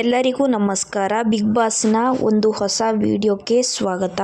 ಎಲ್ಲರಿಗೂ ನಮಸ್ಕಾರ. ಬಿಗ್ ಬಾಸ್ನ ಒಂದು ಹೊಸ ವಿಡಿಯೋಕ್ಕೆ ಸ್ವಾಗತ.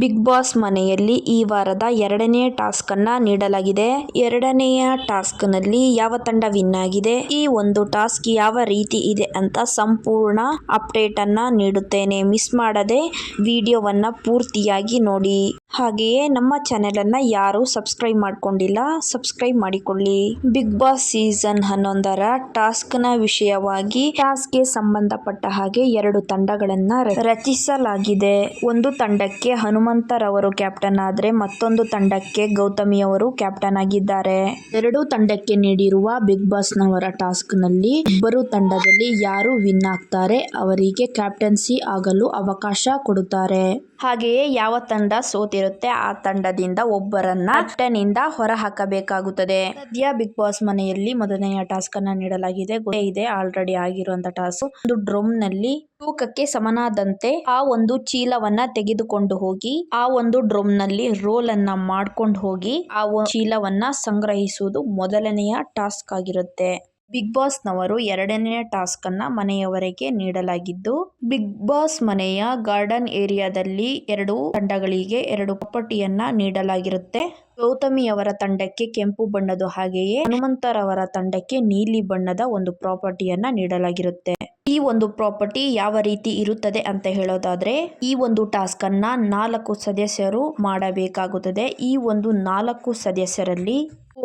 ಬಿಗ್ ಬಾಸ್ ಮನೆಯಲ್ಲಿ ಈ ವಾರದ ಎರಡನೇ ಟಾಸ್ಕ್ ಅನ್ನ ನೀಡಲಾಗಿದೆ. ಎರಡನೆಯ ಟಾಸ್ಕ್ನಲ್ಲಿ ಯಾವ ತಂಡ ವಿನ್ ಆಗಿದೆ, ಈ ಒಂದು ಟಾಸ್ಕ್ ಯಾವ ರೀತಿ ಇದೆ ಅಂತ ಸಂಪೂರ್ಣ ಅಪ್ಡೇಟ್ ಅನ್ನ ನೀಡುತ್ತೇನೆ. ಮಿಸ್ ಮಾಡದೆ ವಿಡಿಯೋವನ್ನ ಪೂರ್ತಿಯಾಗಿ ನೋಡಿ. ಹಾಗೆಯೇ ನಮ್ಮ ಚಾನೆಲ್ ಅನ್ನ ಯಾರು ಸಬ್ಸ್ಕ್ರೈಬ್ ಮಾಡ್ಕೊಂಡಿಲ್ಲ, ಸಬ್ಸ್ಕ್ರೈಬ್ ಮಾಡಿಕೊಳ್ಳಿ. ಬಿಗ್ ಬಾಸ್ ಸೀಸನ್ ಹನ್ನೊಂದರ ಟಾಸ್ಕ್ನ ವಿಷಯವಾಗಿ ಟಾಸ್ಕ್ಗೆ ಸಂಬಂಧಪಟ್ಟ ಹಾಗೆ ಎರಡು ತಂಡಗಳನ್ನ ರಚಿಸಲಾಗಿದೆ. ಒಂದು ತಂಡಕ್ಕೆ ಹನುಮಂತರವರು ಕ್ಯಾಪ್ಟನ್ ಆದ್ರೆ ಮತ್ತೊಂದು ತಂಡಕ್ಕೆ ಗೌತಮಿ ಅವರು ಕ್ಯಾಪ್ಟನ್ ಆಗಿದ್ದಾರೆ. ಎರಡು ತಂಡಕ್ಕೆ ನೀಡಿರುವ ಬಿಗ್ ಬಾಸ್ನವರ ಟಾಸ್ಕ್ನಲ್ಲಿ ಟಾಸ್ಕ್ನಲ್ಲಿ ಇಬ್ಬರು ತಂಡದಲ್ಲಿ ಯಾರು ವಿನ್ ಆಗ್ತಾರೆ, ಅವರಿಗೆ ಕ್ಯಾಪ್ಟನ್ಸಿ ಆಗಲು ಅವಕಾಶ ಕೊಡುತ್ತಾರೆ. ಹಾಗೆಯೇ ಯಾವ ತಂಡ ಸೋತಿರುತ್ತೆ ಆ ತಂಡದಿಂದ ಒಬ್ಬರನ್ನ ಇಂದ ಹೊರ ಹಾಕಬೇಕಾಗುತ್ತದೆ ಸದ್ಯ ಬಿಗ್ ಬಾಸ್ ಮನೆಯಲ್ಲಿ ಮೊದಲನೆಯ ಟಾಸ್ಕ್ ಅನ್ನ ನೀಡಲಾಗಿದೆ. ಇದೆ, ಆಲ್ರೆಡಿ ಆಗಿರುವಂತ ಟಾಸ್ಕ್. ಒಂದು ಡ್ರಮ್ನಲ್ಲಿ ತೂಕಕ್ಕೆ ಸಮನಾದಂತೆ ಆ ಒಂದು ಚೀಲವನ್ನ ತೆಗೆದುಕೊಂಡು ಹೋಗಿ, ಆ ಒಂದು ಡ್ರಮ್ನಲ್ಲಿ ರೋಲ್ ಅನ್ನ ಮಾಡ್ಕೊಂಡು ಹೋಗಿ, ಆ ಚೀಲವನ್ನ ಸಂಗ್ರಹಿಸುವುದು ಮೊದಲನೆಯ ಟಾಸ್ಕ್ ಆಗಿರುತ್ತೆ. ಬಿಗ್ ಬಾಸ್ ನವರು ಎರಡನೆಯ ಟಾಸ್ಕ್ ಅನ್ನ ಮನೆಯವರಿಗೆ ನೀಡಲಾಗಿದ್ದು, ಬಿಗ್ ಬಾಸ್ ಮನೆಯ ಗಾರ್ಡನ್ ಏರಿಯಾದಲ್ಲಿ ಎರಡು ತಂಡಗಳಿಗೆ ಎರಡು ಪ್ರಾಪರ್ಟಿಯನ್ನ ನೀಡಲಾಗಿರುತ್ತೆ. ಗೌತಮಿಯವರ ತಂಡಕ್ಕೆ ಕೆಂಪು ಬಣ್ಣದ ಹಾಗೆಯೇ ಹನುಮಂತರವರ ತಂಡಕ್ಕೆ ನೀಲಿ ಬಣ್ಣದ ಒಂದು ಪ್ರಾಪರ್ಟಿಯನ್ನ ನೀಡಲಾಗಿರುತ್ತೆ. ಈ ಒಂದು ಪ್ರಾಪರ್ಟಿ ಯಾವ ರೀತಿ ಇರುತ್ತದೆ ಅಂತ ಹೇಳೋದಾದ್ರೆ, ಈ ಒಂದು ಟಾಸ್ಕ್ ಅನ್ನ ನಾಲ್ಕು ಸದಸ್ಯರು ಮಾಡಬೇಕಾಗುತ್ತದೆ. ಈ ಒಂದು ನಾಲ್ಕು ಸದಸ್ಯರಲ್ಲಿ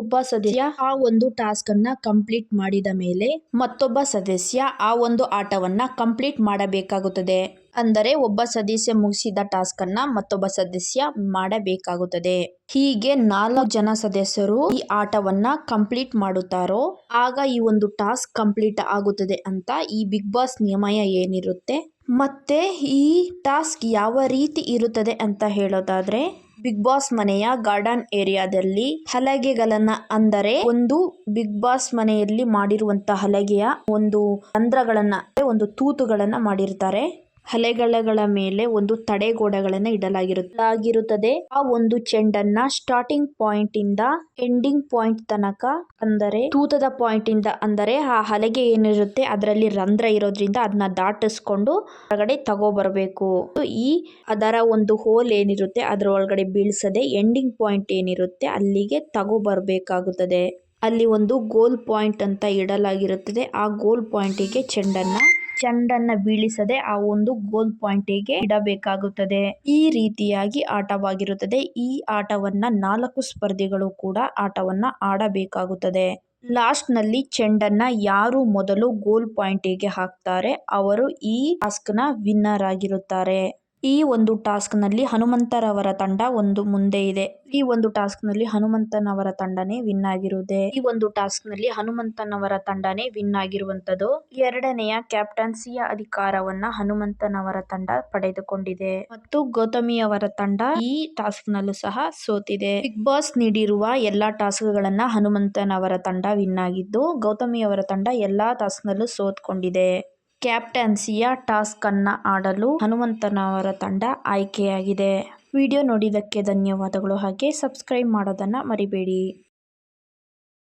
ಒಬ್ಬ ಸದಸ್ಯ ಆ ಒಂದು ಟಾಸ್ಕ್ ಅನ್ನ ಕಂಪ್ಲೀಟ್ ಮಾಡಿದ ಮೇಲೆ ಮತ್ತೊಬ್ಬ ಸದಸ್ಯ ಆ ಒಂದು ಆಟವನ್ನ ಕಂಪ್ಲೀಟ್ ಮಾಡಬೇಕಾಗುತ್ತದೆ. ಅಂದರೆ ಒಬ್ಬ ಸದಸ್ಯ ಮುಗಿಸಿದ ಟಾಸ್ಕ್ ಅನ್ನ ಮತ್ತೊಬ್ಬ ಸದಸ್ಯ ಮಾಡಬೇಕಾಗುತ್ತದೆ. ಹೀಗೆ ನಾಲ್ಕು ಜನ ಸದಸ್ಯರು ಈ ಆಟವನ್ನ ಕಂಪ್ಲೀಟ್ ಮಾಡುತ್ತಾರೋ, ಆಗ ಈ ಒಂದು ಟಾಸ್ಕ್ ಕಂಪ್ಲೀಟ್ ಆಗುತ್ತದೆ ಅಂತ ಈ ಬಿಗ್ ಬಾಸ್ ನಿಯಮಯ ಏನಿರುತ್ತೆ? ಮತ್ತೆ ಈ ಟಾಸ್ಕ್ ಯಾವ ರೀತಿ ಇರುತ್ತದೆ ಅಂತ ಹೇಳೋದಾದ್ರೆ ಬಿಗ್ ಬಾಸ್ ಮನೆಯ ಗಾರ್ಡನ್ ಏರಿಯಾದಲ್ಲಿ ಹಲಗೆಗಳನ್ನ ಅಂದರೆ ಒಂದು ಬಿಗ್ ಬಾಸ್ ಮನೆಯಲ್ಲಿ ಮಾಡಿರುವಂತಹ ಹಲಗೆಯ ಒಂದು ರಂಧ್ರಗಳನ್ನ ಒಂದು ತೂತುಗಳನ್ನ ಮಾಡಿರ್ತಾರೆ. ಹಲೆಗಳ ಮೇಲೆ ಒಂದು ತಡೆಗೋಡೆಗಳನ್ನ ಇಡಲಾಗಿರುತ್ತದೆ ಆ ಒಂದು ಚೆಂಡನ್ನ ಸ್ಟಾರ್ಟಿಂಗ್ ಪಾಯಿಂಟ್ ಇಂದ ಎಂಡಿಂಗ್ ಪಾಯಿಂಟ್ ತನಕ ಅಂದರೆ ತೂತದ ಪಾಯಿಂಟ್ ಇಂದ ಅಂದರೆ ಆ ಹಲೆಗೆ ಏನಿರುತ್ತೆ ಅದರಲ್ಲಿ ರಂಧ್ರ ಇರೋದ್ರಿಂದ ಅದನ್ನ ದಾಟಿಸ್ಕೊಂಡು ಹೊರಗಡೆ ತಗೋ ಬರಬೇಕು ಈ ಅದರ ಒಂದು ಹೋಲ್ ಏನಿರುತ್ತೆ ಅದರ ಒಳಗಡೆ ಬೀಳ್ಸದೆ ಎಂಡಿಂಗ್ ಪಾಯಿಂಟ್ ಏನಿರುತ್ತೆ ಅಲ್ಲಿಗೆ ತಗೋ ಬರಬೇಕಾಗುತ್ತದೆ ಅಲ್ಲಿ ಒಂದು ಗೋಲ್ ಪಾಯಿಂಟ್ ಅಂತ ಇಡಲಾಗಿರುತ್ತದೆ. ಆ ಗೋಲ್ ಪಾಯಿಂಟಿಗೆ ಚೆಂಡನ್ನ ಚೆಂಡನ್ನ ಬೀಳಿಸದೆ ಆ ಒಂದು ಗೋಲ್ ಪಾಯಿಂಟಿಗೆ ಇಡಬೇಕಾಗುತ್ತದೆ. ಈ ರೀತಿಯಾಗಿ ಆಟವಾಗಿರುತ್ತದೆ. ಈ ಆಟವನ್ನ ನಾಲ್ಕು ಸ್ಪರ್ಧಿಗಳು ಕೂಡ ಆಟವನ್ನ ಆಡಬೇಕಾಗುತ್ತದೆ. ಲಾಸ್ಟ್ನಲ್ಲಿ ಚೆಂಡನ್ನ ಯಾರು ಮೊದಲು ಗೋಲ್ ಪಾಯಿಂಟಿಗೆ ಹಾಕ್ತಾರೆ, ಅವರು ಈ ಟಾಸ್ಕ್ನ ವಿನ್ನರ್ ಆಗಿರುತ್ತಾರೆ. ಈ ಒಂದು ಟಾಸ್ಕ್ನಲ್ಲಿ ಹನುಮಂತರವರ ತಂಡ ಒಂದು ಮುಂದೆ ಇದೆ. ಈ ಒಂದು ಟಾಸ್ಕ್ನಲ್ಲಿ ಹನುಮಂತನವರ ತಂಡನೇ ವಿನ್ ಆಗಿರುವುದೇ? ಈ ಒಂದು ಟಾಸ್ಕ್ನಲ್ಲಿ ಹನುಮಂತನವರ ತಂಡನೇ ವಿನ್ ಆಗಿರುವಂತದ್ದು ಎರಡನೆಯ ಕ್ಯಾಪ್ಟನ್ಸಿಯ ಅಧಿಕಾರವನ್ನ ಹನುಮಂತನವರ ತಂಡ ಪಡೆದುಕೊಂಡಿದೆ. ಮತ್ತು ಗೌತಮಿಯವರ ತಂಡ ಈ ಟಾಸ್ಕ್ ನಲ್ಲೂ ಸಹ ಸೋತಿದೆ. ಬಿಗ್ ಬಾಸ್ ನೀಡಿರುವ ಎಲ್ಲಾ ಟಾಸ್ಕ್ ಗಳನ್ನ ಹನುಮಂತನವರ ತಂಡ ವಿನ್ ಆಗಿದ್ದು, ಗೌತಮಿಯವರ ತಂಡ ಎಲ್ಲಾ ಟಾಸ್ಕ್ ನಲ್ಲೂ ಸೋತ್ಕೊಂಡಿದೆ. ಕ್ಯಾಪ್ಟನ್ಸಿಯ ಟಾಸ್ಕ್ ಅನ್ನ ಆಡಲು ಹನುಮಂತನವರ ತಂಡ ಆಯ್ಕೆಯಾಗಿದೆ. ವಿಡಿಯೋ ನೋಡಿದ್ದಕ್ಕೆ ಧನ್ಯವಾದಗಳು. ಹಾಗೆ ಸಬ್ಸ್ಕ್ರೈಬ್ ಮಾಡೋದನ್ನ ಮರಿಬೇಡಿ.